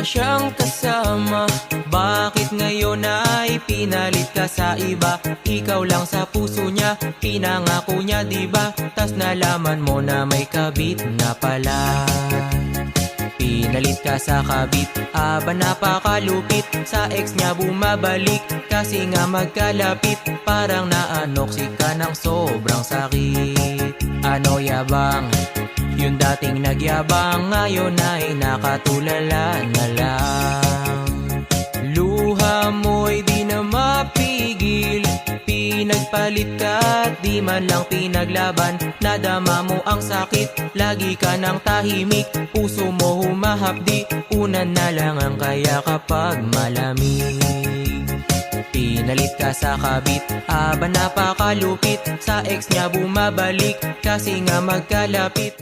pa siyang kasama. Bakit ngayon ay pinalit ka sa iba? Ikaw lang sa puso niya, pinangako niya diba Tas nalaman mo na may kabit na pala. Pinalit ka sa kabit, aba napakalupit. Sa ex niya bumabalik, kasi nga magkalapit. Parang naanoksik ka ng sobrang sakit. Ano yabang, yung dating nagyabang Ngayon ay nakatulala na lang. Luha mo'y di na mapigil Pinagpalit ka at di man lang pinaglaban. Nadama mo ang sakit, lagi ka ng tahimik. Puso mo humahapdi, unan na lang ang kaya kapag malamig. Pinalit ka sa kabit, aba napakalupit. Sa ex niya bumabalik, kasi nga magkalapit